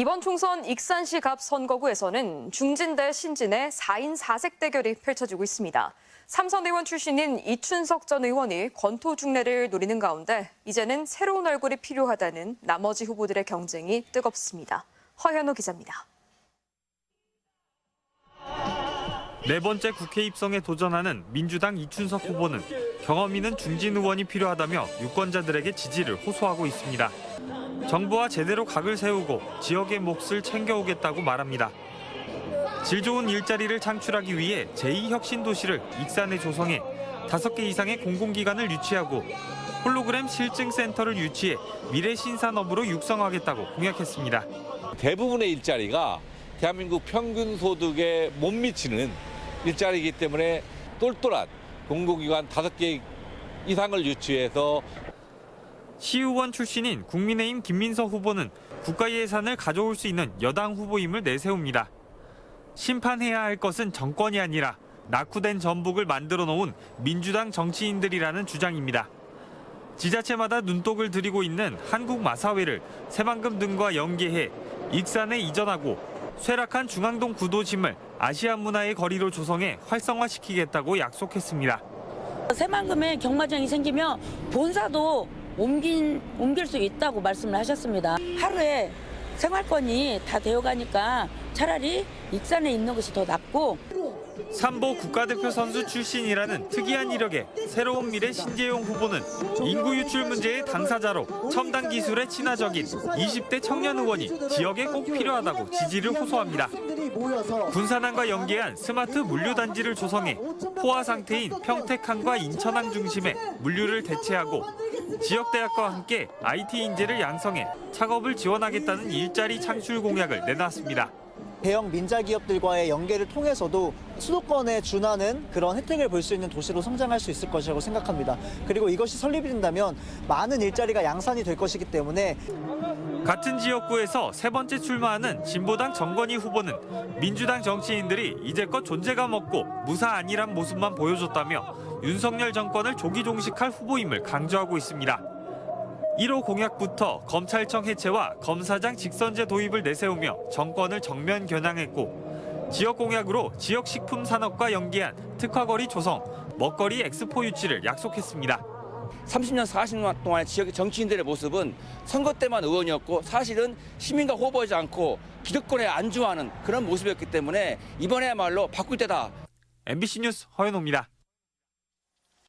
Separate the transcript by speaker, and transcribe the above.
Speaker 1: 이번 총선 익산시 갑 선거구에서는 중진 대 신진의 4인 4색 대결이 펼쳐지고 있습니다. 삼선 의원 출신인 이춘석 전 의원이 권토 중례를 노리는 가운데 이제는 새로운 얼굴이 필요하다는 나머지 후보들의 경쟁이 뜨겁습니다. 허현호 기자입니다.
Speaker 2: 네 번째 국회 입성에 도전하는 민주당 이춘석 후보는 경험 있는 중진 의원이 필요하다며 유권자들에게 지지를 호소하고 있습니다. 정부와 제대로 각을 세우고 지역의 몫을 챙겨오겠다고 말합니다. 질 좋은 일자리를 창출하기 위해 제2혁신도시를 익산에 조성해 다섯 개 이상의 공공기관을 유치하고 홀로그램 실증센터를 유치해 미래 신산업으로 육성하겠다고 공약했습니다.
Speaker 3: 대부분의 일자리가 대한민국 평균 소득에 못 미치는 일자리이기 때문에 똘똘한 공공기관 다섯 개 이상을 유치해서
Speaker 2: 시의원 출신인 국민의힘 김민서 후보는 국가 예산을 가져올 수 있는 여당 후보임을 내세웁니다. 심판해야 할 것은 정권이 아니라 낙후된 전북을 만들어 놓은 민주당 정치인들이라는 주장입니다. 지자체마다 눈독을 들이고 있는 한국 마사회를 새만금 등과 연계해 익산에 이전하고 쇠락한 중앙동 구도심을 아시아 문화의 거리로 조성해 활성화시키겠다고 약속했습니다.
Speaker 4: 새만금에 경마장이 생기면 본사도 옮긴, 옮길 수 있다고 말씀을 하셨습니다. 하루에 생활권이 다 되어가니까 차라리 익산에 있는 것이 더 낫고
Speaker 2: 삼보 국가대표 선수 출신이라는 특이한 이력의 새로운 미래 신재용 후보는 인구 유출 문제의 당사자로 첨단 기술에 친화적인 20대 청년 의원이 지역에 꼭 필요하다고 지지를 호소합니다. 군산항과 연계한 스마트 물류단지를 조성해 포화 상태인 평택항과 인천항 중심에 물류를 대체하고 지역 대학과 함께 IT 인재를 양성해 창업을 지원하겠다는 일자리 창출 공약을 내놨습니다.
Speaker 5: 대형 민자 기업들과의 연계를 통해서도 수도권에 준하는 그런 혜택을 볼 수 있는 도시로 성장할 수 있을 것이라고 생각합니다. 그리고 이것이 설립이 된다면 많은 일자리가 양산이 될 것이기 때문에
Speaker 2: 같은 지역구에서 세 번째 출마하는 진보당 정건희 후보는 민주당 정치인들이 이제껏 존재감 없고 무사 안일한 모습만 보여줬다며 윤석열 정권을 조기 종식할 후보임을 강조하고 있습니다. 1호 공약부터 검찰청 해체와 검사장 직선제 도입을 내세우며 정권을 정면 겨냥했고 지역 공약으로 지역 식품 산업과 연계한 특화거리 조성, 먹거리 엑스포 유치를 약속했습니다.
Speaker 6: 30년, 40년 동안의 지역의 정치인들의 모습은 선거 때만 의원이었고 사실은 시민과 호보하지 않고 기득권에 안주하는 그런 모습이었기 때문에 이번에야말로 바꿀 때다.
Speaker 2: MBC 뉴스 허연호입니다.